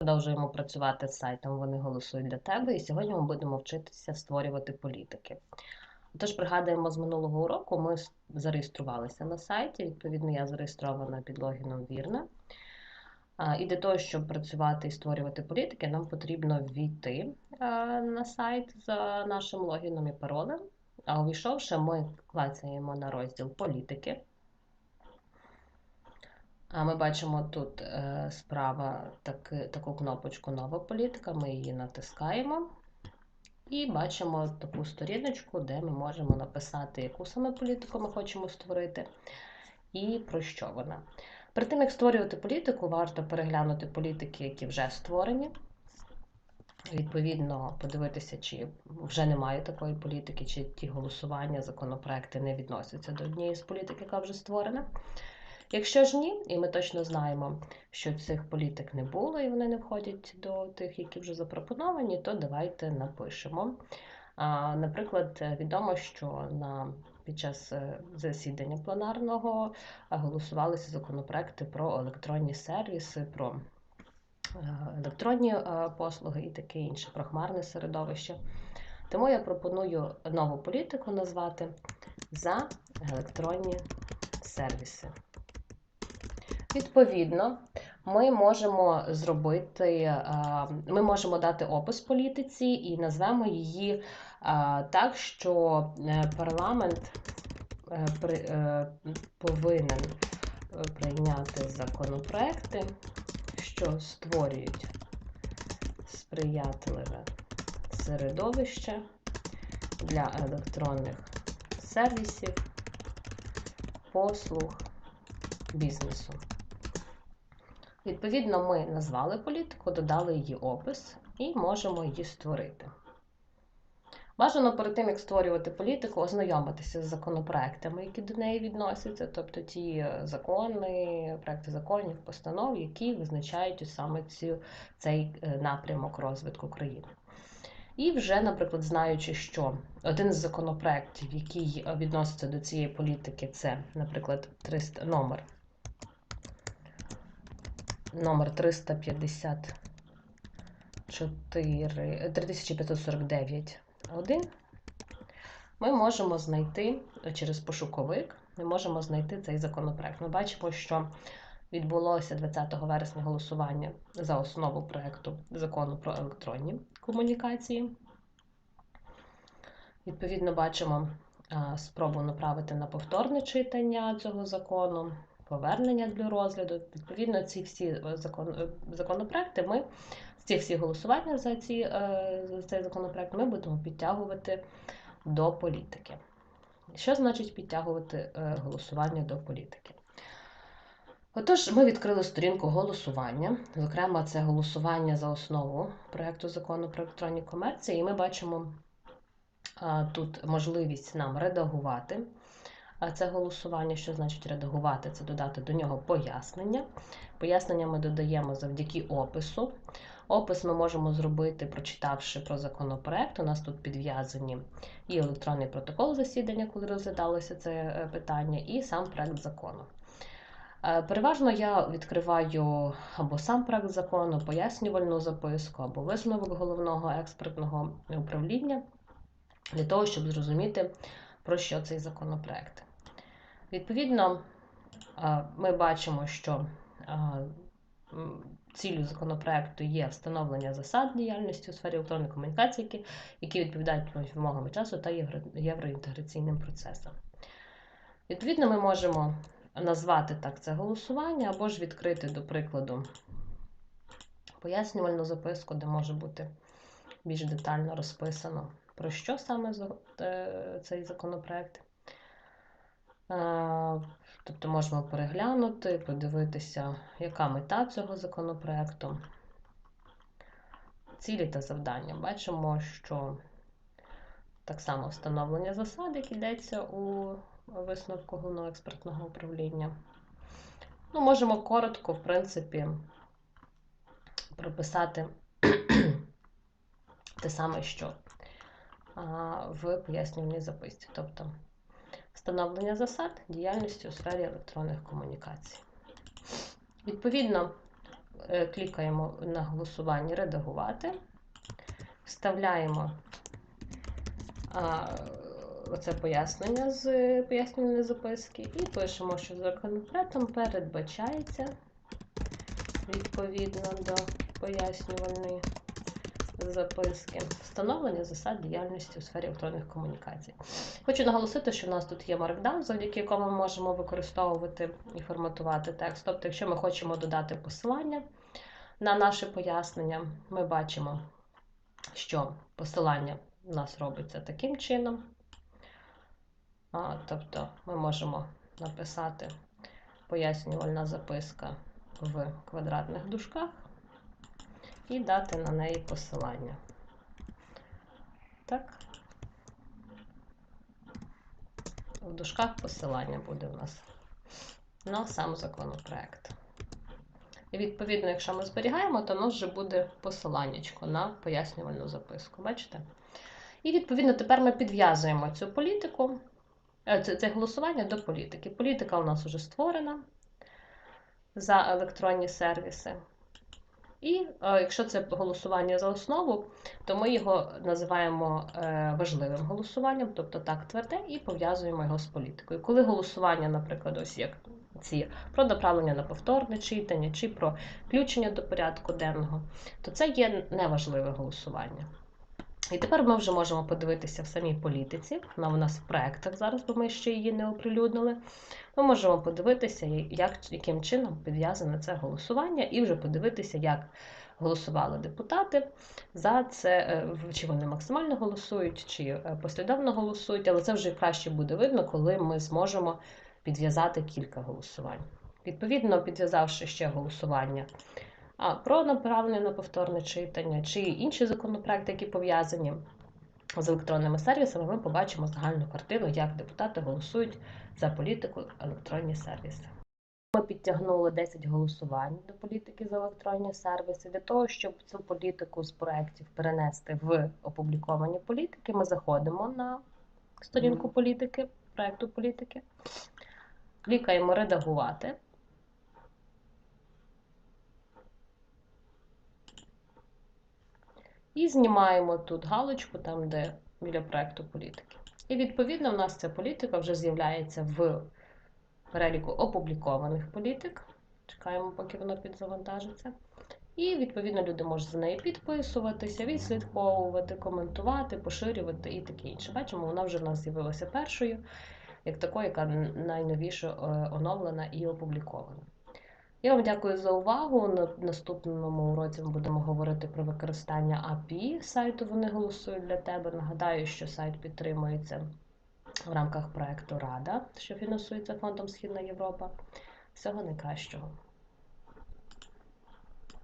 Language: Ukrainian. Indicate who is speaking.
Speaker 1: Продовжуємо працювати з сайтом Вони голосують для тебе, і сьогодні ми будемо вчитися створювати політики. Тож, пригадуємо, з минулого уроку ми зареєструвалися на сайті. Відповідно, я зареєстрована під логіном Вірна. І для того, щоб працювати і створювати політики, нам потрібно ввійти на сайт за нашим логіном і паролем. А увійшовши, ми клацаємо на розділ політики. А ми бачимо тут е, справа таки, таку кнопочку Нова політика. Ми її натискаємо і бачимо таку сторіночку, де ми можемо написати, яку саме політику ми хочемо створити і про що вона. Перед тим, як створювати політику, варто переглянути політики, які вже створені. Відповідно, подивитися, чи вже немає такої політики, чи ті голосування, законопроекти не відносяться до однієї з політик, яка вже створена. Якщо ж ні, і ми точно знаємо, що цих політик не було і вони не входять до тих, які вже запропоновані, то давайте напишемо. Наприклад, відомо, що на під час е, засідання пленарного е, голосувалися законопроекти про електронні сервіси, про е, електронні послуги і таке інше, про хмарне середовище. Тому я пропоную нову політику назвати за електронні сервіси. Відповідно, ми можемо зробити, е, ми можемо дати опис політиці і назвемо її е, так, що е, парламент повинен прийняти законопроекти, що створюють сприятливе середовище для електронних сервісів, послуг бізнесу. Відповідно, ми назвали політику, додали її опис і можемо її створити. Бажано перед тим, як створювати політику, ознайомитися з законопроектами, які до неї відносяться, тобто ті закони, проекти законів, постанов, які визначають саме цю, цей е, напрямок розвитку країни. І вже, наприклад, знаючи, що один з законопроєктів, який відноситься до цієї політики, це, наприклад, 300, номер, номер 354, 3549 1, ми можемо знайти е, через пошуковик, ми можемо знайти цей законопроект. Ми бачимо, що відбулося 20 вересня голосування за основу проекту закону про електронні комунікації. Відповідно, бачимо спробу направити на повторне читання цього закону, повернення для розгляду. Відповідно, ці всі е, закон, е, законопроекти ми з цих всіх голосування за, ці, е, за цей законопроект ми будемо підтягувати до політики. Що значить підтягувати голосування до політики? Отож, ми відкрили сторінку голосування. Зокрема, це голосування за основу проєкту закону про електронні комерції, і ми бачимо тут можливість нам редагувати це голосування. Що значить редагувати? Це додати до нього пояснення. Пояснення ми додаємо завдяки опису. Опис ми можемо зробити, прочитавши про законопроект. У нас тут підв'язані і електронний протокол засідання, коли розглядалося це е, питання, і сам проект закону. Е, Переважно я відкриваю або сам проект закону, пояснювальну записку, або висновок головного експертного управління для того, щоб зрозуміти, про що цей законопроект. Відповідно, ми бачимо, що ціллю законопроекту є встановлення засад діяльності у сфері електронної комунікації, які- які відповідають вимогам часу та євро- євроінтеграційним процесам. Відповідно, ми можемо назвати так це голосування, або ж відкрити, до прикладу, пояснювальну записку, де може бути більш детально розписано, про що саме е, цей законопроект. Е, Тобто можемо переглянути, подивитися, яка мета цього законопроекту, цілі та завдання. Бачимо, що так само встановлення засад, як йдеться у висновку головного експертного управління. Ну, можемо коротко, в принципі, прописати те саме, що в пояснювальній записці. Тобто встановлення засад діяльності у сфері електронних комунікацій. Відповідно, е, клікаємо на голосування Редагувати, вставляємо а, оце пояснення з пояснювальної записки і пишемо, що законопроектом передбачається відповідно до пояснювальної записки встановлення засад діяльності у сфері електронних комунікацій. Хочу наголосити, що в нас тут є Markdown, завдяки якому ми можемо використовувати і форматувати текст. Тобто, якщо ми хочемо додати посилання на наше пояснення, ми бачимо, що посилання у нас робиться таким чином. А, Тобто ми можемо написати пояснювальна записка в квадратних дужках і дати на неї посилання. Так. В дужках посилання буде у нас на сам законопроект. І відповідно, якщо ми зберігаємо, то у нас вже буде посиланнячко на пояснювальну записку. Бачите? І відповідно тепер ми підв'язуємо цю політику, е, це, це голосування до політики. Політика у нас вже створена за електронні сервіси. І е, якщо це голосування за основу, то ми його називаємо е, важливим голосуванням, тобто так тверде, і пов'язуємо його з політикою. Коли голосування, наприклад, ось як ці про направлення на повторне читання чи про включення до порядку денного, то це є неважливе голосування. І тепер ми вже можемо подивитися в самій політиці. Вона у нас в проектах зараз, бо ми ще її не оприлюднили. Ми можемо подивитися, як, яким чином підв'язане це голосування, і вже подивитися, як голосували депутати за це, е, чи вони максимально голосують, чи е, послідовно голосують, але це вже краще буде видно, коли ми зможемо підв'язати кілька голосувань. Відповідно, підв'язавши ще голосування про направлення на повторне читання чи інші законопроекти, які пов'язані з електронними сервісами, ми побачимо загальну картину, як депутати голосують за політику електронні сервіси. Ми підтягнули 10 голосувань до політики за електронні сервіси. Для того, щоб цю політику з проєктів перенести в опубліковані політики, ми заходимо на сторінку політики, проєкту політики, клікаємо Редагувати. І знімаємо тут галочку, там, де біля проєкту політики. І відповідно, у нас ця політика вже з'являється в переліку опублікованих політик. Чекаємо, поки воно підзавантажиться. І, відповідно, люди можуть за нею підписуватися, відслідковувати, коментувати, поширювати і таке інше. Бачимо, вона вже в нас з'явилася першою, як такою, яка найновіше е, оновлена і опублікована. Я вам дякую за увагу. На наступному уроці ми будемо говорити про використання API сайту. Вони голосують для тебе. Нагадаю, що сайт підтримується в рамках проекту Рада, що фінансується фондом Східна Європа. Всього найкращого.